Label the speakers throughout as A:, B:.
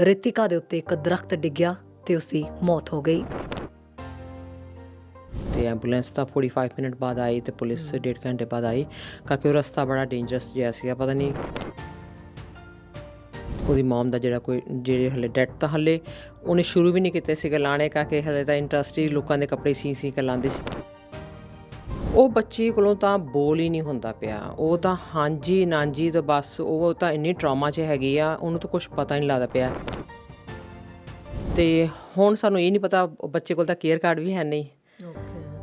A: ਰਿਤਿਕਾ ਦੇ ਉੱਤੇ ਇੱਕ ਦਰਖਤ ਡਿੱਗਿਆ ਤੇ ਉਸ ਦੀ ਮੌਤ ਹੋ ਗਈ।
B: ਤੇ ਐਂਬੂਲੈਂਸ ਤਾਂ 45 ਮਿੰਟ ਬਾਅਦ ਆਈ ਤੇ ਪੁਲਿਸ ਡੇਢ ਘੰਟੇ ਬਾਅਦ ਆਈ ਕਿਉਂਕਿ ਉਹ ਰਸਤਾ ਬੜਾ ਡੇਂਜਰਸ ਜਿਹਾ ਸੀਗਾ ਪਤਾ ਨਹੀਂ ਉਹਦੀ ਮਮ ਦਾ ਜਿਹੜਾ ਕੋਈ ਜਿਹੜੇ ਹਲੇ ਡੈਟ ਤਾਂ ਹਲੇ ਉਹਨੇ ਸ਼ੁਰੂ ਵੀ ਨਹੀਂ ਕੀਤੇ ਸੀਗੇ ਲਾਣੇ ਕਰਕੇ ਹਲੇ ਤਾਂ ਇੰਟਰਸਟ ਹੀ ਲੋਕਾਂ ਦੇ ਕੱਪੜੇ ਸੀ ਸੀ ਕੇ ਲਾਉਂਦੇ ਸੀ। ਉਹ ਬੱਚੀ ਕੋਲੋਂ ਤਾਂ ਬੋਲ ਹੀ ਨਹੀਂ ਹੁੰਦਾ ਪਿਆ। ਉਹ ਤਾਂ ਹਾਂਜੀ ਨਾਂਜੀ ਤਾਂ ਬਸ ਉਹ ਤਾਂ ਇੰਨੀ ਟਰਾਮਾ 'ਚ ਹੈਗੀ ਆ ਉਹਨੂੰ ਤਾਂ ਕੁਝ ਪਤਾ ਨਹੀਂ ਲੱਗਦਾ ਪਿਆ। ਤੇ ਹੁਣ ਸਾਨੂੰ ਇਹ ਨਹੀਂ ਪਤਾ ਬੱਚੇ ਕੋਲ ਤਾਂ ਕੇਅਰ ਕਾਰਡ ਵੀ ਹੈ ਨਹੀਂ।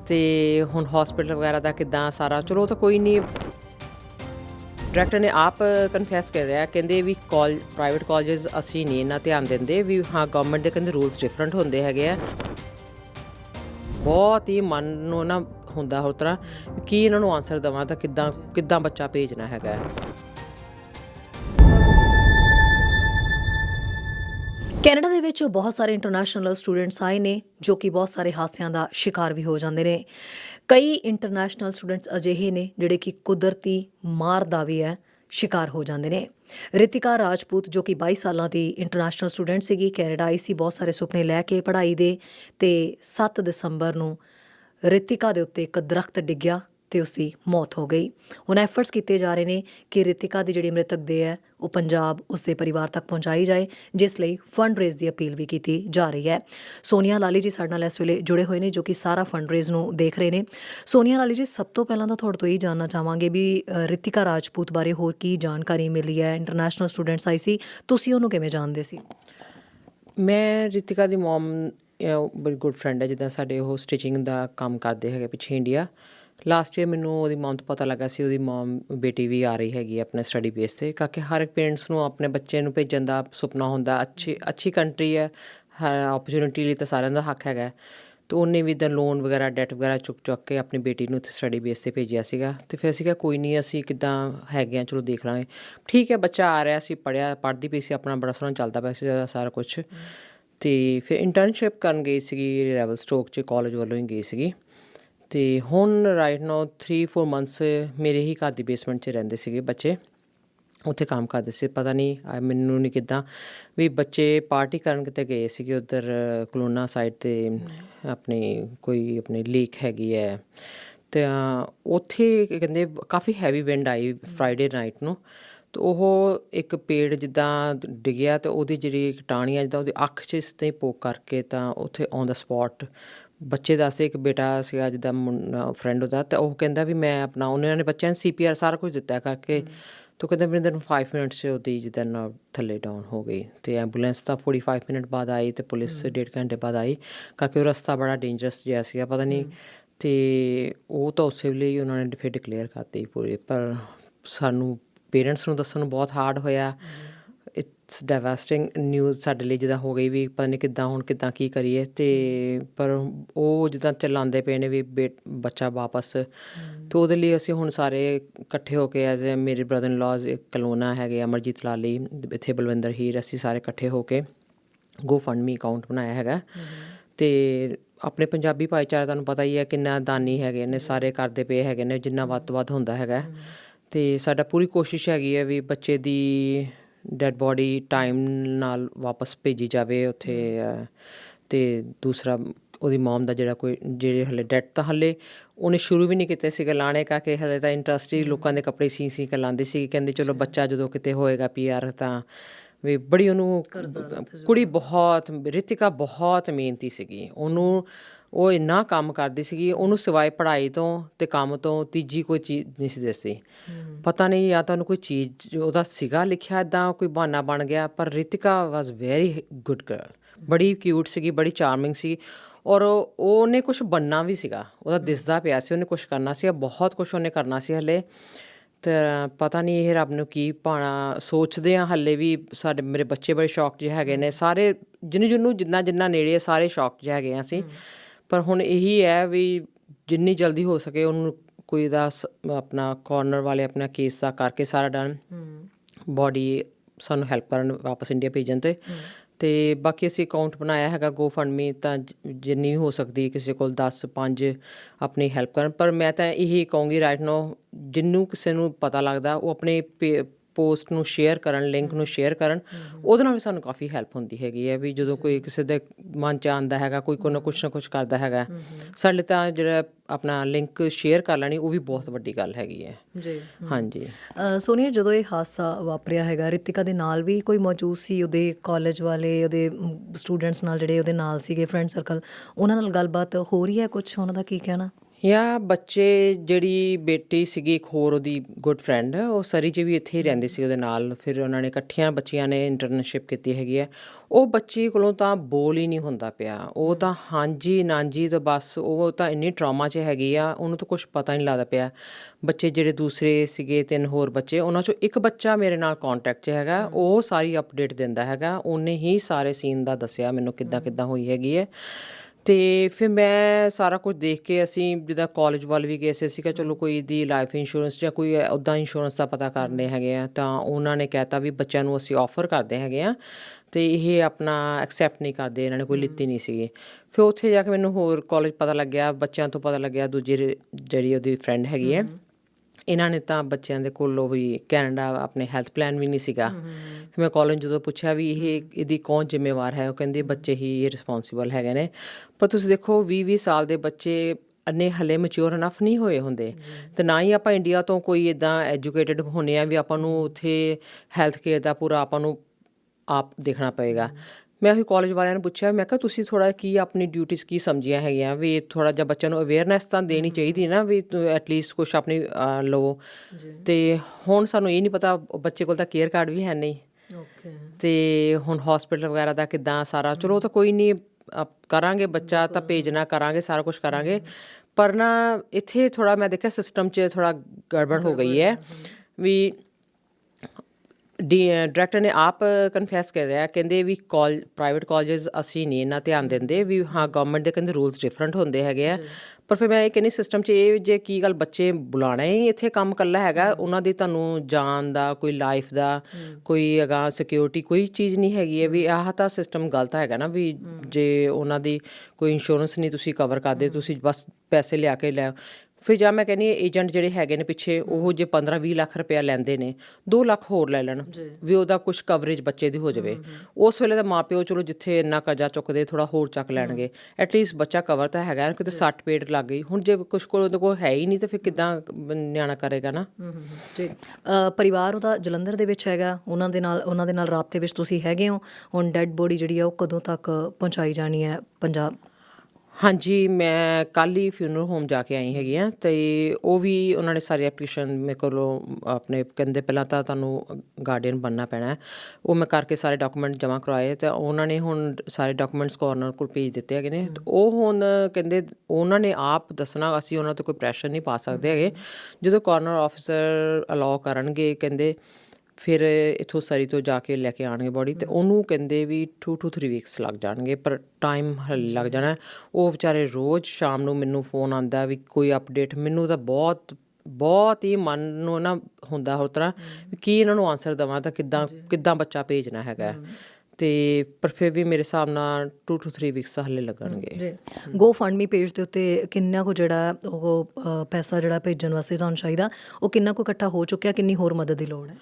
B: ਤੇ ਹੁਣ ਹਸਪੀਟਲ ਵਗੈਰਾ ਦਾ ਕਿਦਾਂ ਸਾਰਾ ਚਲੋ ਤਾਂ ਕੋਈ ਨਹੀਂ। ਡਾਇਰੈਕਟਰ ਨੇ ਆਪ ਕਨਫੈਸ ਕਰ ਰਿਹਾ ਕਹਿੰਦੇ ਵੀ ਕਾਲ ਪ੍ਰਾਈਵੇਟ ਕਾਲਜਸ ਅਸੀਂ ਨਹੀਂ ਇਹਨਾਂ ਧਿਆਨ ਦਿੰਦੇ ਵੀ ਹਾਂ ਗਵਰਨਮੈਂਟ ਦੇ ਕਹਿੰਦੇ ਰੂਲਸ ਡਿਫਰੈਂਟ ਹੁੰਦੇ ਹੈਗੇ ਆ। ਬਹੁਤ ਹੀ ਮਨ ਨੂੰ ਨਾ ਹੁੰਦਾ ਹੋਰ ਤਰ੍ਹਾਂ, ਕੀ ਇਹਨਾਂ ਨੂੰ ਆਨਸਰ ਦਵਾਂ ਤਾਂ ਕਿੱਦਾਂ ਕਿੱਦਾਂ ਬੱਚਾ ਭੇਜਣਾ ਹੈਗਾ
A: ਕੈਨੇਡਾ ਦੇ ਵਿੱਚ ਬਹੁਤ ਸਾਰੇ ਇੰਟਰਨੈਸ਼ਨਲ ਸਟੂਡੈਂਟਸ ਆਏ ਨੇ, ਜੋ ਕਿ ਬਹੁਤ ਸਾਰੇ ਹਾਸਿਆਂ ਦਾ ਸ਼ਿਕਾਰ ਵੀ ਹੋ ਜਾਂਦੇ ਨੇ। ਕਈ ਇੰਟਰਨੈਸ਼ਨਲ ਸਟੂਡੈਂਟਸ ਅਜਿਹੇ ਨੇ, ਜਿਹੜੇ ਕਿ ਕੁਦਰਤੀ ਮਾਰ ਦਾ ਵੀ ਹੈ, ਸ਼ਿਕਾਰ ਹੋ ਜਾਂਦੇ ਨੇ। ਰਿਤਿਕਾ ਰਾਜਪੂਤ, ਜੋ ਕਿ 22 ਸਾਲਾਂ ਦੀ ਇੰਟਰਨੈਸ਼ਨਲ ਸਟੂਡੈਂਟ ਸੀਗੀ, ਕੈਨੇਡਾ ਆਈ ਸੀ, ਬਹੁਤ ਸਾਰੇ ਸੁਪਨੇ ਲੈ ਕੇ ਪੜ੍ਹਾਈ ਦੇ ਤੇ 7 ਦਸੰਬਰ ਨੂੰ ਰਿਤਿਕਾ ਦੇ ਉੱਤੇ ਇੱਕ ਦਰਖਤ ਡਿੱਗਿਆ ਤੇ ਉਸ ਦੀ ਮੌਤ ਹੋ ਗਈ। ਹੁਣ ਐਫਰਟਸ ਕੀਤੇ ਜਾ ਰਹੇ ਨੇ ਕਿ ਰਿਤਿਕਾ ਦੀ ਜਿਹੜੀ ਮ੍ਰਿਤਕ ਦੇਹ ਹੈ, ਉਹ ਪੰਜਾਬ ਉਸ ਦੇ ਪਰਿਵਾਰ ਤੱਕ ਪਹੁੰਚਾਈ ਜਾਏ, ਜਿਸ ਲਈ ਫੰਡ ਰੇਜ਼ ਦੀ ਅਪੀਲ ਵੀ ਕੀਤੀ ਜਾ ਰਹੀ ਹੈ। ਸੋਨੀਆ ਲਾਲੀ ਜੀ ਸਾਡੇ ਨਾਲ ਇਸ ਵੇਲੇ ਜੁੜੇ ਹੋਏ ਨੇ ਜੋ ਕਿ ਸਾਰਾ ਫੰਡ ਰੇਜ਼ ਨੂੰ ਦੇਖ ਰਹੇ ਨੇ। ਸੋਨੀਆ ਲਾਲੀ ਜੀ, ਸਭ ਤੋਂ ਪਹਿਲਾਂ ਤਾਂ ਤੁਹਾਡੇ ਤੋਂ ਇਹ ਜਾਨਣਾ ਚਾਹਾਂਗੇ ਵੀ ਰਿਤਿਕਾ ਰਾਜਪੂਤ ਬਾਰੇ ਹੋਰ ਕੀ ਜਾਣਕਾਰੀ ਮਿਲੀ ਹੈ? ਇੰਟਰਨੈਸ਼ਨਲ ਸਟੂਡੈਂਟਸ ਆਈ ਸੀ, ਤੁਸੀਂ ਉਹਨੂੰ ਕਿਵੇਂ ਜਾਣਦੇ ਸੀ?
B: ਮੈਂ ਰਿਤਿਕਾ ਦੀ ਮਮ ਬੜੀ ਗੁੱਡ ਫਰੈਂਡ ਹੈ, ਜਿੱਦਾਂ ਸਾਡੇ ਉਹ ਸਟਿਚਿੰਗ ਦਾ ਕੰਮ ਕਰਦੇ ਹੈਗੇ ਪਿੱਛੇ ਇੰਡੀਆ ਲਾਸਟ ਈਅਰ ਮੈਨੂੰ ਉਹਦੀ ਮਮ ਤੋਂ ਪਤਾ ਲੱਗਾ ਸੀ, ਉਹਦੀ ਮਮ ਬੇਟੀ ਵੀ ਆ ਰਹੀ ਹੈਗੀ ਆਪਣੇ ਸਟੱਡੀ ਬੇਸ ਤੇ। ਕਾਕੇ ਹਰ ਇੱਕ ਪੇਰੈਂਟਸ ਨੂੰ ਆਪਣੇ ਬੱਚੇ ਨੂੰ ਭੇਜਣ ਦਾ ਸੁਪਨਾ ਹੁੰਦਾ, ਅੱਛੀ ਅੱਛੀ ਕੰਟਰੀ ਹੈ, ਹਰ ਓਪਰਚ्युनिटी ਲਈ ਤਾਂ ਸਾਰਿਆਂ ਦਾ ਹੱਕ ਹੈਗਾ ਤੇ ਉਹਨੇ ਵੀ ਤਾਂ ਲੋਨ ਵਗੈਰਾ ਡੈਟ ਵਗੈਰਾ ਚੁੱਕ ਚੁੱਕ ਕੇ ਆਪਣੀ ਬੇਟੀ ਨੂੰ ਉੱਥੇ ਸਟੱਡੀ ਬੇਸ ਤੇ ਭੇਜਿਆ ਸੀਗਾ। ਤੇ ਫਿਰ ਸੀਗਾ ਕੋਈ ਨਹੀਂ ਅਸੀਂ ਕਿਦਾਂ ਹੈਗੇ ਆ ਚਲੋ ਦੇਖ ਲਾਂਗੇ। ਠੀਕ ਹੈ, ਬੱਚਾ ਆ ਰਿਹਾ ਸੀ ਪੜਿਆ ਪੜਦੀ ਪਈ ਸੀ, ਆਪਣਾ ਬੜਾ ਸੋਹਣਾ ਚੱਲਦਾ ਪਿਆ ਸੀ ਸਾਰਾ ਕੁਝ ਤੇ ਫਿਰ ਇੰਟਰਨਸ਼ਿਪ ਕਰਨ ਗਈ ਸੀਗੀ ਰੈਵਲ ਸਟੋਕ ਚ ਕਾਲਜ ਵੱਲੋਂ ਹੀ ਗਈ ਸੀਗੀ। ਤੇ ਹੁਣ ਰਾਈਟ ਨਾਓ 3-4 ਮੰਥਸ ਮੇਰੇ ਹੀ ਘਰ ਦੀ ਬੇਸਮੈਂਟ 'ਚ ਰਹਿੰਦੇ ਸੀਗੇ ਬੱਚੇ। ਉੱਥੇ ਕੰਮ ਕਰਦੇ ਸੀ। ਪਤਾ ਨਹੀਂ ਮੈਨੂੰ ਨਹੀਂ ਕਿਦਾਂ ਵੀ ਬੱਚੇ ਪਾਰਟੀ ਕਰਨ ਕਿਤੇ ਗਏ ਸੀਗੇ ਉਧਰ, ਕਲੋਨਾ ਸਾਈਡ ਤੇ, ਆਪਣੀ ਕੋਈ ਆਪਣੀ ਲੀਕ ਹੈਗੀ ਹੈ। ਤੇ ਉੱਥੇ ਕਹਿੰਦੇ, ਕਾਫੀ ਹੈਵੀ ਵਿੰਡ ਆਈ ਫਰਾਈਡੇ ਨਾਈਟ ਨੂੰ। ਤੇ ਉਹ ਇੱਕ ਪੇੜ ਜਿੱਦਾਂ ਡਿੱਗਿਆ ਤੇ ਉਹਦੀ ਜਿਹੜੀ ਟਾਹਣੀਆਂ ਜਿੱਦਾਂ ਉਹਦੀ ਅੱਖ 'ਚ ਸਿੱਧੇ ਪੋਕ ਕਰਕੇ ਤਾਂ ਉੱਥੇ ਔਨ ਦਾ ਸਪੌਟ ਬੱਚੇ ਦੱਸਦੇ ਇੱਕ ਬੇਟਾ ਸੀਗਾ ਜਿੱਦਾਂ ਫਰੈਂਡ ਉਹਦਾ ਤੇ ਉਹ ਕਹਿੰਦਾ ਵੀ ਮੈਂ ਆਪਣਾ ਉਹਨਾਂ ਨੇ ਬੱਚਿਆਂ ਨੂੰ ਸੀਪੀਆਰ ਸਾਰਾ ਕੁਝ ਦਿੱਤਾ ਕਰਕੇ ਤੋ ਕਹਿੰਦਾ ਮੇਰੇ ਨੂੰ 5 ਮਿੰਟਸ 'ਚ ਉਹਦੀ ਜਿੱਦਾਂ ਥੱਲੇ ਡਾਊਨ ਹੋ ਗਈ ਤੇ ਐਂਬੂਲੈਂਸ ਤਾਂ 45 ਮਿੰਟ ਬਾਅਦ ਆਈ ਤੇ ਪੁਲਿਸ ਡੇਢ ਘੰਟੇ ਬਾਅਦ ਆਈ ਕਿਉਂਕਿ ਉਹ ਰਸਤਾ ਬੜਾ ਡੇਂਜਰਸ ਜਿਹਾ ਸੀਗਾ ਪਤਾ ਨਹੀਂ ਤੇ ਉਹ ਤਾਂ ਉਸੇ ਵੇਲੇ ਹੀ ਉਹਨਾਂ ਨੇ ਫਿਰ ਡਿਕਲੇਅਰ ਕਰਤੀ ਪੂਰੀ ਪਰ ਸਾਨੂੰ ਪੇਰੈਂਟਸ ਨੂੰ ਦੱਸਣ ਨੂੰ ਬਹੁਤ ਹਾਰਡ ਹੋਇਆ। ਇਟਸ ਡਿਵਾਸਟਿੰਗ ਨਿਊਜ਼ ਸਾਡੇ ਲਈ ਜਿੱਦਾਂ ਹੋ ਗਈ ਵੀ ਪਤਾ ਨਹੀਂ ਕਿੱਦਾਂ ਹੁਣ ਕਿੱਦਾਂ ਕੀ ਕਰੀਏ ਤੇ ਪਰ ਉਹ ਜਿੱਦਾਂ ਚਲਾਉਂਦੇ ਪਏ ਨੇ ਵੀ ਬੱਚਾ ਵਾਪਸ। ਤੇ ਉਹਦੇ ਲਈ ਅਸੀਂ ਹੁਣ ਸਾਰੇ ਇਕੱਠੇ ਹੋ ਕੇ ਐਜ਼ ਮੇਰੇ ਬ੍ਰਦਰ ਇਨ ਲਾਜ਼ ਕਲੋਨਾ ਹੈਗੇ ਅਮਰਜੀਤ ਲਾਲੀ ਇੱਥੇ ਬਲਵਿੰਦਰ ਹੀਰ ਅਸੀਂ ਸਾਰੇ ਇਕੱਠੇ ਹੋ ਕੇ ਗੋ ਫੰਡ ਮੀ ਅਕਾਊਂਟ ਬਣਾਇਆ ਹੈਗਾ। ਤੇ ਆਪਣੇ ਪੰਜਾਬੀ ਭਾਈਚਾਰਾ ਤੁਹਾਨੂੰ ਪਤਾ ਹੀ ਹੈ ਕਿੰਨਾ ਦਾਨੀ ਹੈਗੇ ਨੇ ਸਾਰੇ ਕਰਦੇ ਪਏ ਹੈਗੇ ਨੇ ਜਿੰਨਾ ਵੱਧ ਤੋਂ ਵੱਧ ਹੁੰਦਾ ਹੈਗਾ। ਤੇ ਸਾਡਾ ਪੂਰੀ ਕੋਸ਼ਿਸ਼ ਹੈਗੀ ਹੈ ਵੀ ਬੱਚੇ ਦੀ ਡੈਡ ਬੋਡੀ ਟਾਈਮ ਨਾਲ ਵਾਪਸ ਭੇਜੀ ਜਾਵੇ ਉੱਥੇ ਅ, ਤੇ ਦੂਸਰਾ ਉਹਦੀ ਮਮ ਦਾ ਜਿਹੜਾ ਕੋਈ ਜਿਹੜੇ ਹਲੇ ਡੈਟ ਤਾਂ ਹਲੇ ਉਹਨੇ ਸ਼ੁਰੂ ਵੀ ਨਹੀਂ ਕੀਤੇ ਸੀਗੇ ਲਾਣੇ ਕਰਕੇ ਹਲੇ ਤਾਂ ਇੰਟਰਸਟ ਹੀ ਲੋਕਾਂ ਦੇ ਕੱਪੜੇ ਸੀ ਸੀ ਕੇ ਲਾਉਂਦੇ ਸੀ ਕਹਿੰਦੇ ਚਲੋ ਬੱਚਾ ਜਦੋਂ ਕਿਤੇ ਹੋਏਗਾ ਪੀਆਰ ਤਾਂ ਵੀ ਬੜੀ ਉਹਨੂੰ ਕੁੜੀ ਬਹੁਤ ਰਿਤਿਕਾ ਬਹੁਤ ਮਿਹਨਤੀ ਸੀਗੀ ਉਹਨੂੰ ਉਹ ਇੰਨਾ ਕੰਮ ਕਰਦੀ ਸੀਗੀ ਉਹਨੂੰ ਸਿਵਾਏ ਪੜ੍ਹਾਈ ਤੋਂ ਤੇ ਕੰਮ ਤੋਂ ਤੀਜੀ ਕੋਈ ਚੀਜ਼ ਨਹੀਂ ਸੀ ਦਿਸਦੀ। ਪਤਾ ਨਹੀਂ ਜਾਂ ਤਾਂ ਉਹਨੂੰ ਕੋਈ ਚੀਜ਼ ਉਹਦਾ ਸੀਗਾ ਲਿਖਿਆ ਇਦਾਂ ਕੋਈ ਬਹਾਨਾ ਬਣ ਗਿਆ ਪਰ Ritika was very good girl ਬੜੀ ਕਿਊਟ ਸੀਗੀ ਬੜੀ ਚਾਰਮਿੰਗ ਸੀ। ਔਰ ਉਹ- ਉਹਨੇ ਕੁਝ ਬੰਨਾ ਵੀ ਸੀਗਾ। ਉਹਦਾ ਦਿਸਦਾ ਪਿਆ ਸੀ ਉਹਨੇ ਕੁਝ ਕਰਨਾ ਸੀ ਬਹੁਤ ਕੁਝ ਉਹਨੇ ਕਰਨਾ ਸੀ ਹਲੇ। ਤੇ ਪਤਾ ਨਹੀਂ ਇਹ ਰੱਬ ਨੂੰ ਕੀ ਪਾਣਾ ਸੋਚਦੇ ਆ ਹੱਲੇ ਵੀ ਸਾਡੇ ਮੇਰੇ ਬੱਚੇ ਬੜੇ ਸ਼ੌਕ ਜਿਹੇ ਹੈਗੇ ਨੇ। ਸਾਰੇ ਜਿਹਨੂੰ ਜਿਹਨੂੰ ਜਿੰਨਾ ਜਿੰਨਾ ਨੇੜੇ ਸਾਰੇ ਸ਼ੌਕ ਜਿਹੇ ਹੈਗੇ ਆ ਅਸੀਂ। ਪਰ ਹੁਣ ਇਹੀ ਹੈ ਵੀ ਜਿੰਨੀ ਜਲਦੀ ਹੋ ਸਕੇ ਉਹਨੂੰ ਕੋਈ ਦਾ ਆਪਣਾ ਕਾਰਨਰ ਵਾਲੇ ਆਪਣਾ ਕੇਸ ਦਾ ਕਰਕੇ ਸਾਰਾ ਡਨ ਬੋਡੀ ਸਾਨੂੰ ਹੈਲਪ ਕਰਨ ਵਾਪਸ ਇੰਡੀਆ ਭੇਜਣ ਤੇ। ਤੇ ਬਾਕੀ ਅਸੀਂ ਅਕਾਊਂਟ ਬਣਾਇਆ ਹੈਗਾ GoFundMe ਤਾਂ ਜਿੰਨੀ ਹੋ ਸਕਦੀ ਕਿਸੇ ਕੋਲ 10 5 ਆਪਣੀ ਹੈਲਪ ਕਰਨ। ਪਰ ਮੈਂ ਤਾਂ ਇਹੀ ਕਹੂੰਗੀ ਰਾਈਟ ਨਾਓ ਜਿੰਨੂੰ ਕਿਸੇ ਨੂੰ ਪਤਾ ਲੱਗਦਾ ਉਹ ਆਪਣੇ ਪੋਸਟ ਨੂੰ ਸ਼ੇਅਰ ਕਰਨ ਲਿੰਕ ਨੂੰ ਸ਼ੇਅਰ ਕਰਨ ਉਹਦੇ ਨਾਲ ਵੀ ਸਾਨੂੰ ਕਾਫੀ ਹੈਲਪ ਹੁੰਦੀ ਹੈਗੀ ਹੈ ਵੀ ਜਦੋਂ ਕੋਈ ਕਿਸੇ ਦੇ ਮਨ ਚ ਆਉਂਦਾ ਹੈਗਾ ਕੋਈ ਕੋਈ ਨਾ ਕੁਛ ਨਾ ਕੁਛ ਕਰਦਾ ਹੈਗਾ ਸਾਡੇ ਤਾਂ ਜਿਹੜਾ ਆਪਣਾ ਲਿੰਕ ਸ਼ੇਅਰ ਕਰ ਲੈਣੀ ਉਹ ਵੀ ਬਹੁਤ ਵੱਡੀ ਗੱਲ ਹੈਗੀ ਹੈ।
A: ਜੀ।
B: ਹਾਂਜੀ।
A: ਸੋਨੀਆ ਜਦੋਂ ਇਹ ਹਾਦਸਾ ਵਾਪਰਿਆ ਹੈਗਾ ਰਿਤਿਕਾ ਦੇ ਨਾਲ ਵੀ ਕੋਈ ਮੌਜੂਦ ਸੀ ਉਹਦੇ ਕਾਲਜ ਵਾਲੇ ਉਹਦੇ ਸਟੂਡੈਂਟਸ ਨਾਲ ਜਿਹੜੇ ਉਹਦੇ ਨਾਲ ਸੀਗੇ ਫਰੈਂਡ ਸਰਕਲ ਉਹਨਾਂ ਨਾਲ ਗੱਲਬਾਤ ਹੋ ਰਹੀ ਹੈ ਕੁਝ ਉਹਨਾਂ ਦਾ ਕੀ ਕਹਿਣਾ?
B: ਯਾ ਬੱਚੇ ਜਿਹੜੀ ਬੇਟੀ ਸੀਗੀ ਇੱਕ ਹੋਰ ਉਹਦੀ ਗੁੱਡ ਫਰੈਂਡ ਉਹ ਸਰੀ ਚ ਵੀ ਇੱਥੇ ਹੀ ਰਹਿੰਦੀ ਸੀ ਉਹਦੇ ਨਾਲ ਫਿਰ ਉਹਨਾਂ ਨੇ ਇਕੱਠੀਆਂ ਬੱਚੀਆਂ ਨੇ ਇੰਟਰਨਸ਼ਿਪ ਕੀਤੀ ਹੈਗੀ ਹੈ। ਉਹ ਬੱਚੀ ਕੋਲੋਂ ਤਾਂ ਬੋਲ ਹੀ ਨਹੀਂ ਹੁੰਦਾ ਪਿਆ। ਉਹ ਤਾਂ ਹਾਂਜੀ ਨਾਂਜੀ ਤਾਂ ਬਸ ਉਹ ਤਾਂ ਇੰਨੀ ਟਰਾਮਾ 'ਚ ਹੈਗੀ ਆ ਉਹਨੂੰ ਤਾਂ ਕੁਝ ਪਤਾ ਹੀ ਨਹੀਂ ਲੱਗਦਾ ਪਿਆ। ਬੱਚੇ ਜਿਹੜੇ ਦੂਸਰੇ ਸੀਗੇ ਤਿੰਨ ਹੋਰ ਬੱਚੇ ਉਹਨਾਂ 'ਚੋਂ ਇੱਕ ਬੱਚਾ ਮੇਰੇ ਨਾਲ ਕੰਟੈਕਟ 'ਚ ਹੈਗਾ ਉਹ ਸਾਰੀ ਅਪਡੇਟ ਦਿੰਦਾ ਹੈਗਾ। ਉਹਨੇ ਹੀ ਸਾਰੇ ਸੀਨ ਦਾ ਦੱਸਿਆ ਮੈਨੂੰ ਕਿੱਦਾਂ ਕਿੱਦਾਂ ਹੋਈ ਹੈਗੀ ਹੈ। ਤੇ ਫਿਰ ਮੈਂ ਸਾਰਾ ਕੁਝ ਦੇਖ ਕੇ ਅਸੀਂ ਜਿੱਦਾਂ ਕਾਲਜ ਵੱਲ ਵੀ ਗਏ ਸੀ ਅਸੀਂ ਕਿਹਾ ਚਲੋ ਕੋਈ ਦੀ ਲਾਈਫ ਇੰਸ਼ੋਰੈਂਸ ਜਾਂ ਕੋਈ ਉਦਾਂ ਇੰਸ਼ੋਰੈਂਸ ਦਾ ਪਤਾ ਕਰਨੇ ਹੈਗੇ ਆ ਤਾਂ ਉਹਨਾਂ ਨੇ ਕਹਿਤਾ ਵੀ ਬੱਚਿਆਂ ਨੂੰ ਅਸੀਂ ਆਫਰ ਕਰਦੇ ਹੈਗੇ ਆ ਤੇ ਇਹ ਆਪਣਾ ਐਕਸੈਪਟ ਨਹੀਂ ਕਰਦੇ ਇਹਨਾਂ ਨੇ ਕੋਈ ਲਿੱਤੀ ਨਹੀਂ ਸੀਗੀ। ਫਿਰ ਉੱਥੇ ਜਾ ਕੇ ਮੈਨੂੰ ਹੋਰ ਕਾਲਜ ਪਤਾ ਲੱਗਿਆ ਬੱਚਿਆਂ ਤੋਂ ਪਤਾ ਲੱਗਿਆ ਦੂਜੀ ਜਿਹੜੀ ਉਹਦੀ ਫਰੈਂਡ ਹੈਗੀ ਹੈ ਇਹਨਾਂ ਨੇ ਤਾਂ ਬੱਚਿਆਂ ਦੇ ਕੋਲੋਂ ਵੀ ਕੈਨੇਡਾ ਆਪਣੇ ਹੈਲਥ ਪਲਾਨ ਵੀ ਨਹੀਂ ਸੀਗਾ। ਫਿਰ ਮੈਂ ਕਾਲਜ ਜਦੋਂ ਪੁੱਛਿਆ ਵੀ ਇਹ ਇਹਦੀ ਕੌਣ ਜ਼ਿੰਮੇਵਾਰ ਹੈ? ਉਹ ਕਹਿੰਦੇ ਬੱਚੇ ਹੀ ਰਿਸਪੌਂਸਿਬਲ ਹੈਗੇ ਨੇ। ਪਰ ਤੁਸੀਂ ਦੇਖੋ 20 20 ਸਾਲ ਦੇ ਬੱਚੇ ਅੰਨੇ ਹਲੇ ਮੈਚੁਰ ਇਨਫ ਨਹੀਂ ਹੋਏ ਹੁੰਦੇ। ਤੇ ਨਾ ਹੀ ਆਪਾਂ ਇੰਡੀਆ ਤੋਂ ਕੋਈ ਇਦਾਂ ਐਜੂਕੇਟਿਡ ਹੋਣੇ ਆ ਵੀ ਆਪਾਂ ਨੂੰ ਉੱਥੇ ਹੈਲਥ ਕੇਅਰ ਦਾ ਪੂਰਾ ਆਪਾਂ ਨੂੰ ਆਪ ਦੇਖਣਾ ਪਏਗਾ। ਮੈਂ ਉਹੀ ਕਾਲਜ ਵਾਲਿਆਂ ਨੂੰ ਪੁੱਛਿਆ ਮੈਂ ਕਿਹਾ ਤੁਸੀਂ ਥੋੜਾ ਕੀ ਆਪਣੀ ਡਿਊਟੀਆਂ ਕੀ ਸਮਝੀਆਂ ਹੈਗੀਆਂ? ਵੀ ਥੋੜਾ ਜਿਹਾ ਬੱਚਿਆਂ ਨੂੰ ਅਵੇਅਰਨੈਸ ਤਾਂ ਦੇਣੀ ਚਾਹੀਦੀ ਨਾ ਵੀ ਐਟਲੀਸਟ ਕੁਝ ਆਪਣੀ ਲਵੋ। ਤੇ ਹੁਣ ਸਾਨੂੰ ਇਹ ਨਹੀਂ ਪਤਾ ਬੱਚੇ ਕੋਲ ਤਾਂ ਕੇਅਰ ਕਾਰਡ ਵੀ ਹੈ ਨਹੀਂ।
A: ਓਕੇ
B: ਤੇ ਹੁਣ ਹਸਪੀਟਲ ਵਗੈਰਾ ਦਾ ਕਿੱਦਾਂ ਸਾਰਾ? ਚਲੋ ਤਾਂ ਕੋਈ ਨਹੀਂ ਕਰਾਂਗੇ ਬੱਚਾ ਤਾਂ ਭੇਜਣਾ ਕਰਾਂਗੇ ਸਾਰਾ ਕੁਝ ਕਰਾਂਗੇ। ਪਰ ਨਾ ਇੱਥੇ ਥੋੜਾ ਮੈਂ ਦੇਖਿਆ ਸਿਸਟਮ 'ਚ ਥੋੜਾ ਗੜਬੜ ਹੋ ਗਈ ਹੈ ਵੀ ਡੀ ਡਾਇਰੈਕਟਰ ਨੇ ਆਪ ਕਨਫੈਸ ਕਰ ਰਿਹਾ ਕਹਿੰਦੇ ਵੀ ਕਾਲ ਪ੍ਰਾਈਵੇਟ ਕਾਲਜਸ ਅਸੀਂ ਨਹੀਂ ਇਹਨਾਂ ਧਿਆਨ ਦਿੰਦੇ ਵੀ ਹਾਂ ਗਵਰਨਮੈਂਟ ਦੇ ਕਹਿੰਦੇ ਰੂਲਸ ਡਿਫਰੈਂਟ ਹੁੰਦੇ ਹੈਗੇ ਆ। ਪਰ ਫਿਰ ਮੈਂ ਇਹ ਕਹਿੰਦੀ ਸਿਸਟਮ 'ਚ ਇਹ ਜੇ ਕੀ ਗੱਲ ਬੱਚੇ ਬੁਲਾਣਾ ਹੀ ਇੱਥੇ ਕੰਮ ਕੱਲਾ ਹੈਗਾ ਉਹਨਾਂ ਦੀ ਤੁਹਾਨੂੰ ਜਾਨ ਦਾ ਕੋਈ ਲਾਈਫ ਦਾ ਕੋਈ ਅਗਾ ਸਿਕਿਉਰਿਟੀ ਕੋਈ ਚੀਜ਼ ਨਹੀਂ ਹੈਗੀ ਹੈ ਵੀ ਆਹ ਤਾਂ ਸਿਸਟਮ ਗਲਤ ਹੈਗਾ ਨਾ ਵੀ ਜੇ ਉਹਨਾਂ ਦੀ ਕੋਈ ਇੰਸ਼ੋਰੈਂਸ ਨਹੀਂ ਤੁਸੀਂ ਕਵਰ ਕਰਦੇ ਤੁਸੀਂ ਬਸ ਪੈਸੇ ਲਿਆ ਕੇ ਲੈ ਫਿਰ ਜਾਂ ਮੈਂ ਕਹਿੰਦੀ ਏਜੰਟ ਜਿਹੜੇ ਹੈਗੇ ਨੇ ਪਿੱਛੇ ਉਹ ਜੇ 15 20 ਲੱਖ ਰੁਪਇਆ ਲੈਂਦੇ ਨੇ 2 ਲੱਖ ਹੋਰ ਲੈ ਲੈਣ ਵੀ ਉਹਦਾ ਕੁਝ ਕਵਰੇਜ ਬੱਚੇ ਦੀ ਹੋ ਜਾਵੇ। ਉਸ ਵੇਲੇ ਦਾ ਮਾਪਿਓ ਚਲੋ ਜਿੱਥੇ ਇੰਨਾ ਕਰਜ਼ਾ ਚੁੱਕਦੇ ਥੋੜਾ ਹੋਰ ਚੱਕ ਲੈਣਗੇ। ਐਟਲੀਸਟ ਬੱਚਾ ਕਵਰ ਤਾਂ ਹੈਗਾ ਕਿਤੇ ਸੱਟ ਪੇਟ ਲੱਗ ਗਈ। ਹੁਣ ਜੇ ਕੁਝ ਕੋਲ ਉਹਦੇ ਕੋਲ ਹੈ ਹੀ ਨਹੀਂ ਤਾਂ ਫਿਰ ਕਿਦਾਂ ਨਿਆਣਾ ਕਰੇਗਾ ਨਾ?
A: ਜੀ। ਪਰਿਵਾਰ ਉਹਦਾ ਜਲੰਧਰ ਦੇ ਵਿੱਚ ਹੈਗਾ ਉਹਨਾਂ ਦੇ ਨਾਲ ਉਹਨਾਂ ਦੇ ਨਾਲ ਰਾਬਤੇ ਵਿੱਚ ਤੁਸੀਂ ਹੈਗੇ ਹੋ। ਹੁਣ ਡੈੱਡ ਬੋਡੀ ਜਿਹੜੀ ਆ ਉਹ ਕਦੋਂ ਤੱਕ ਪਹੁੰਚਾਈ ਜਾਣੀ ਹੈ? ਪੰਜਾਬ
B: ਹਾਂਜੀ, ਮੈਂ ਕੱਲ ਹੀ ਫਿਊਨਰ ਹੋਮ ਜਾ ਕੇ ਆਈ ਹੈਗੀ ਆ ਤੇ ਉਹ ਵੀ ਉਹਨਾਂ ਨੇ ਸਾਰੀ ਐਪਲੀਕੇਸ਼ਨ ਮੇਰੇ ਕੋਲੋਂ ਆਪਣੇ ਕਹਿੰਦੇ ਪਹਿਲਾਂ ਤਾਂ ਤੁਹਾਨੂੰ ਗਾਰਡੀਅਨ ਬਣਨਾ ਪੈਣਾ ਹੈ। ਉਹ ਮੈਂ ਕਰਕੇ ਸਾਰੇ ਡਾਕੂਮੈਂਟ ਜਮ੍ਹਾਂ ਕਰਵਾਏ ਤੇ ਉਹਨਾਂ ਨੇ ਹੁਣ ਸਾਰੇ ਡਾਕੂਮੈਂਟਸ ਕੋਰਨਰ ਕੋਲ ਭੇਜ ਦਿੱਤੇ ਹੈਗੇ ਨੇ। ਤੇ ਉਹ ਹੁਣ ਕਹਿੰਦੇ ਉਹਨਾਂ ਨੇ ਆਪ ਦੱਸਣਾ, ਅਸੀਂ ਉਹਨਾਂ ਤੇ ਕੋਈ ਪ੍ਰੈਸ਼ਰ ਨਹੀਂ ਪਾ ਸਕਦੇ ਹੈਗੇ। ਜਦੋਂ ਕੋਰਨਰ ਆਫੀਸਰ ਅਲਾਉ ਕਰਨਗੇ, ਕਹਿੰਦੇ ਫਿਰ ਇਥੋਂ ਸਰੀ ਤੋਂ ਜਾ ਕੇ ਲੈ ਕੇ ਆਣਗੇ ਬੋਡੀ ਤੇ ਉਹਨੂੰ ਕਹਿੰਦੇ ਵੀ 2 ਟੂ 3 ਵੀਕਸ ਲੱਗ ਜਾਣਗੇ ਪਰ ਟਾਈਮ ਲੱਗ ਜਾਣਾ। ਉਹ ਵਿਚਾਰੇ ਰੋਜ਼ ਸ਼ਾਮ ਨੂੰ ਮੈਨੂੰ ਫੋਨ ਆਂਦਾ ਵੀ ਕੋਈ ਅਪਡੇਟ ਮੈਨੂੰ ਤਾਂ ਬਹੁਤ ਬਹੁਤ ਹੀ ਮਨ ਨੂੰ ਨਾ ਹੁੰਦਾ ਹੋਰ ਤਰ੍ਹਾਂ ਕੀ ਇਹਨਾਂ ਨੂੰ ਆਨਸਰ ਦਵਾਂ ਤਾਂ ਕਿੱਦਾਂ ਕਿੱਦਾਂ ਬੱਚਾ ਭੇਜਣਾ ਹੈਗਾ। ਤੇ ਪਰ ਫਿਰ ਵੀ ਮੇਰੇ ਹਿਸਾਬ ਨਾਲ 2 ਟੂ 3 ਵੀਕਸ ਹਲੇ ਲੱਗਣਗੇ।
A: ਜੀ। ਗੋ ਫੰਡ ਪੇਜ ਦੇ ਉੱਤੇ ਕਿੰਨਾ ਕੁ ਜਿਹੜਾ ਉਹ ਪੈਸਾ ਜਿਹੜਾ ਭੇਜਣ ਵਾਸਤੇ ਤੁਹਾਨੂੰ ਚਾਹੀਦਾ ਉਹ ਕਿੰਨਾ ਕੁ ਇਕੱਠਾ ਹੋ ਚੁੱਕਿਆ ਕਿੰਨੀ ਹੋਰ ਮਦਦ ਦੀ ਲੋੜ ਹੈ?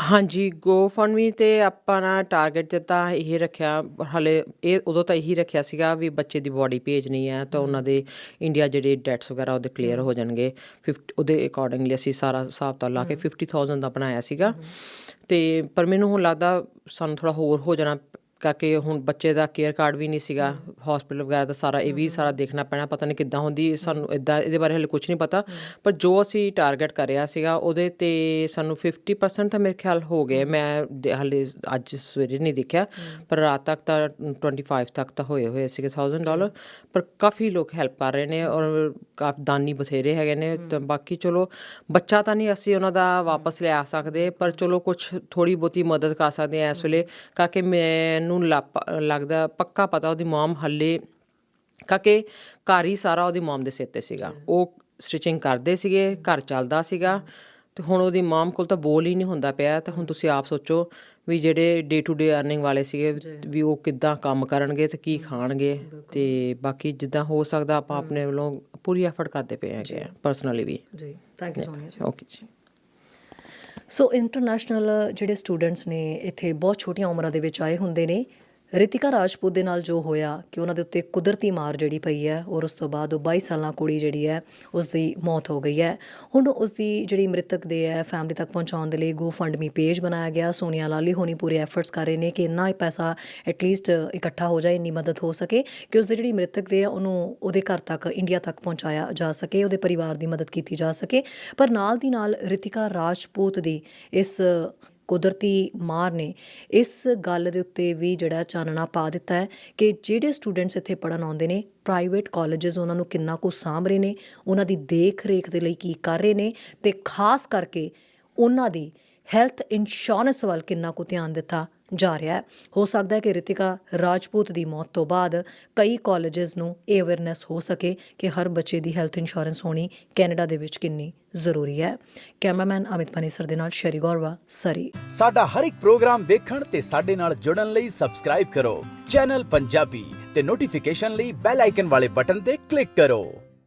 B: ਹਾਂਜੀ ਗੋਫੰਡਮੀ ਤੇ ਆਪਾਂ ਨਾ ਟਾਰਗੇਟ ਤੇ ਤਾਂ ਇਹ ਰੱਖਿਆ ਹਲੇ ਇਹ ਉਦੋਂ ਤਾਂ ਇਹੀ ਰੱਖਿਆ ਸੀਗਾ ਵੀ ਬੱਚੇ ਦੀ ਬਾਡੀ ਭੇਜਣੀ ਹੈ ਤਾਂ ਉਹਨਾਂ ਦੇ ਇੰਡੀਆ ਜਿਹੜੇ ਡੈਟਸ ਵਗੈਰਾ ਉਹਦੇ ਕਲੀਅਰ ਹੋ ਜਾਣਗੇ। 50 ਉਹਦੇ ਅਕੋਰਡਿੰਗਲੀ ਅਸੀਂ ਸਾਰਾ ਹਿਸਾਬ ਤਾਂ ਲਾ ਕੇ 50000 ਦਾ ਬਣਾਇਆ ਸੀਗਾ। ਤੇ ਪਰ ਮੈਨੂੰ ਹੁਣ ਲੱਗਦਾ ਸਾਨੂੰ ਥੋੜਾ ਹੋਰ ਹੋ ਜਾਣਾ ਕਰਕੇ ਹੁਣ ਬੱਚੇ ਦਾ ਕੇਅਰ ਕਾਰਡ ਵੀ ਨਹੀਂ ਸੀਗਾ ਹਸਪੀਟਲ ਵਗੈਰਾ ਦਾ ਸਾਰਾ, ਇਹ ਵੀ ਸਾਰਾ ਦੇਖਣਾ ਪੈਣਾ, ਪਤਾ ਨਹੀਂ ਕਿੱਦਾਂ ਹੁੰਦੀ, ਸਾਨੂੰ ਇਦਾਂ ਇਹਦੇ ਬਾਰੇ ਹਲੇ ਕੁਝ ਨਹੀਂ ਪਤਾ, ਪਰ ਜੋ ਅਸੀਂ ਟਾਰਗੇਟ ਕਰਿਆ ਸੀਗਾ, ਉਹਦੇ ਤੇ ਸਾਨੂੰ 50% ਤਾਂ ਮੇਰੇ ਖਿਆਲ ਹੋ ਗਏ, ਮੈਂ ਦੇ- ਹਲੇ ਅੱਜ ਸਵੇਰੇ ਨਹੀਂ ਦੇਖਿਆ, ਪਰ ਰਾਤ ਤੱਕ ਤਾਂ 25 ਤੱਕ ਤਾਂ ਹੋਏ ਹੋਏ ਸੀਗੇ 1000 ਡਾਲਰ ਪਰ ਕਾਫੀ ਲੋਕ ਹੈਲਪ ਕਰ ਰਹੇ ਨੇ ਔਰ ਕਾਫ, ਦਾਨੀ ਬਥੇਰੇ ਹੈਗੇ ਨੇ, ਤਾਂ ਬਾਕੀ ਚਲੋ, ਬੱਚਾ ਤਾਂ ਨਹੀਂ ਅਸੀਂ ਉਹਨਾਂ ਦਾ ਵਾਪਸ ਲਿਆ ਸਕਦੇ, ਪਰ ਚਲੋ ਕੁਝ ਥੋੜੀ ਬਹੁਤੀ ਮਦਦ ਕਰ ਸਕਦੇ ਆ ਇਸ ਵੇਲੇ ਕਰਕੇ ਮੈਨੂੰ ਲੱਪ- ਲੱਗਦਾ ਪੱਕਾ ਪਤਾ ਉਹਦੀ ਮਮ ਹੱਲੇ ਕਾਕੇ ਘਰ ਹੀ ਸਾਰਾ ਉਹਦੀ ਮਮ ਦੇ ਸਿਰ ਤੇ ਸੀਗਾ। ਉਹ ਸਟਿਚਿੰਗ ਕਰਦੇ ਸੀਗੇ ਘਰ ਚੱਲਦਾ ਸੀਗਾ ਤੇ ਹੁਣ ਉਹਦੀ ਮਮ ਕੋਲ ਤਾਂ ਬੋਲ ਹੀ ਨਹੀਂ ਹੁੰਦਾ ਪਿਆ ਤਾਂ ਹੁਣ ਤੁਸੀਂ ਆਪ ਸੋਚੋ ਵੀ ਜਿਹੜੇ ਡੇ ਟੂ ਡੇ ਅਰਨਿੰਗ ਵਾਲੇ ਸੀਗੇ ਵੀ ਉਹ ਕਿੱਦਾਂ ਕੰਮ ਕਰਨਗੇ ਤੇ ਕੀ ਖਾਣਗੇ ਤੇ ਬਾਕੀ ਜਿੱਦਾਂ ਹੋ ਸਕਦਾ ਆਪਾਂ ਆਪਣੇ ਵੱਲੋਂ ਪੂਰੀ ਐਫਰਟ ਕਰਦੇ ਪਏ ਹੈਗੇ ਪਰਸਨਲੀ ਵੀ।
A: ਜੀ। Thank you so much
B: okay ਜੀ।
A: ਸੋ ਇੰਟਰਨੈਸ਼ਨਲ ਜਿਹੜੇ ਸਟੂਡੈਂਟਸ ਨੇ ਇੱਥੇ ਬਹੁਤ ਛੋਟੀਆਂ ਉਮਰਾਂ ਦੇ ਵਿੱਚ ਆਏ ਹੁੰਦੇ ਨੇ। ਰਿਤਿਕਾ ਰਾਜਪੂਤ ਦੇ ਨਾਲ ਜੋ ਹੋਇਆ ਕਿ ਉਹਨਾਂ ਦੇ ਉੱਤੇ ਕੁਦਰਤੀ ਮਾਰ ਜਿਹੜੀ ਪਈ ਹੈ ਔਰ ਉਸ ਤੋਂ ਬਾਅਦ ਉਹ 22 ਸਾਲਾਂ ਕੁੜੀ ਜਿਹੜੀ ਹੈ ਉਸ ਦੀ ਮੌਤ ਹੋ ਗਈ ਹੈ। ਹੁਣ ਉਸ ਦੀ ਜਿਹੜੀ ਮ੍ਰਿਤਕ ਦੇ ਹੈ ਫੈਮਿਲੀ ਤੱਕ ਪਹੁੰਚਾਉਣ ਦੇ ਲਈ ਗੋ ਫੰਡ ਮੀ ਪੇਜ ਬਣਾਇਆ ਗਿਆ। ਸੋਨੀਆ ਲਾਲੀ ਹੋਣੀ ਪੂਰੇ ਐਫਰਟਸ ਕਰ ਰਹੇ ਨੇ ਕਿ ਇੰਨਾ ਪੈਸਾ ਐਟਲੀਸਟ ਇਕੱਠਾ ਹੋ ਜਾਏ, ਇੰਨੀ ਮਦਦ ਹੋ ਸਕੇ ਕਿ ਉਸ ਦੀ ਜਿਹੜੀ ਮ੍ਰਿਤਕ ਦੇ ਹੈ, ਉਹਨੂੰ ਉਹਦੇ ਘਰ ਤੱਕ ਇੰਡੀਆ ਤੱਕ ਪਹੁੰਚਾਇਆ ਜਾ ਸਕੇ, ਉਹਦੇ ਪਰਿਵਾਰ ਦੀ ਮਦਦ ਕੀਤੀ ਜਾ ਸਕੇ। ਪਰ ਨਾਲ ਦੀ ਨਾਲ ਰਿਤਿਕਾ ਰਾਜਪੂਤ ਦੀ ਇਸ ਕੁਦਰਤੀ ਮਾਰ ਨੇ, ਇਸ ਗੱਲ ਦੇ ਉੱਤੇ ਵੀ ਜਿਹੜਾ ਚਾਨਣਾ ਪਾ ਦਿੱਤਾ ਹੈ ਕਿ ਜਿਹੜੇ ਸਟੂਡੈਂਟਸ ਇੱਥੇ ਪੜਨ ਆਉਂਦੇ ਨੇ, ਪ੍ਰਾਈਵੇਟ ਕਾਲਜਸ ਉਹਨਾਂ ਨੂੰ ਕਿੰਨਾ ਕੁ ਸਾਂਭ ਰਹੇ ਨੇ, ਉਹਨਾਂ ਦੀ ਦੇਖ ਰੇਖ ਦੇ ਲਈ ਕੀ ਕਰ ਰਹੇ ਨੇ ਤੇ ਖਾਸ ਕਰਕੇ ਉਹਨਾਂ ਦੀ ਹੈਲਥ ਇੰਸ਼ੋਰੈਂਸ ਵੱਲ ਕਿੰਨਾ ਕੁ ਧਿਆਨ ਦਿੱਤਾ ਜਾ ਰਿਹਾ ਹੈ। ਹੋ ਸਕਦਾ ਹੈ ਕਿ ਰਿਤਿਕਾ ਰਾਜਪੂਤ ਦੀ ਮੌਤ ਤੋਂ ਬਾਅਦ ਕਈ ਕਾਲਜਸ ਨੂੰ ਇਹ ਅਵੇਅਰਨੈਸ ਹੋ ਸਕੇ ਕਿ ਹਰ ਬੱਚੇ ਦੀ ਹੈਲਥ ਇੰਸ਼ੋਰੈਂਸ ਹੋਣੀ ਕੈਨੇਡਾ ਦੇ ਵਿੱਚ ਕਿੰਨੀ ਜ਼ਰੂਰੀ ਹੈ। ਕੈਮਰਾਮੈਨ ਅਮਿਤ ਪਨੀਸਰ ਦੇ ਨਾਲ ਸ਼ੈਰੀ ਗੌਰਵਾ, ਸਰੀ।
C: ਸਾਡਾ ਹਰ ਇੱਕ ਪ੍ਰੋਗਰਾਮ ਦੇਖਣ ਤੇ ਸਾਡੇ ਨਾਲ ਜੁੜਨ ਲਈ ਸਬਸਕ੍ਰਾਈਬ ਕਰੋ। ਚੈਨਲ ਪੰਜਾਬੀ ਤੇ ਨੋਟੀਫਿਕੇਸ਼ਨ ਲਈ ਬੈਲ ਆਈਕਨ ਵਾਲੇ ਬਟਨ ਤੇ ਕਲਿੱਕ ਕਰੋ।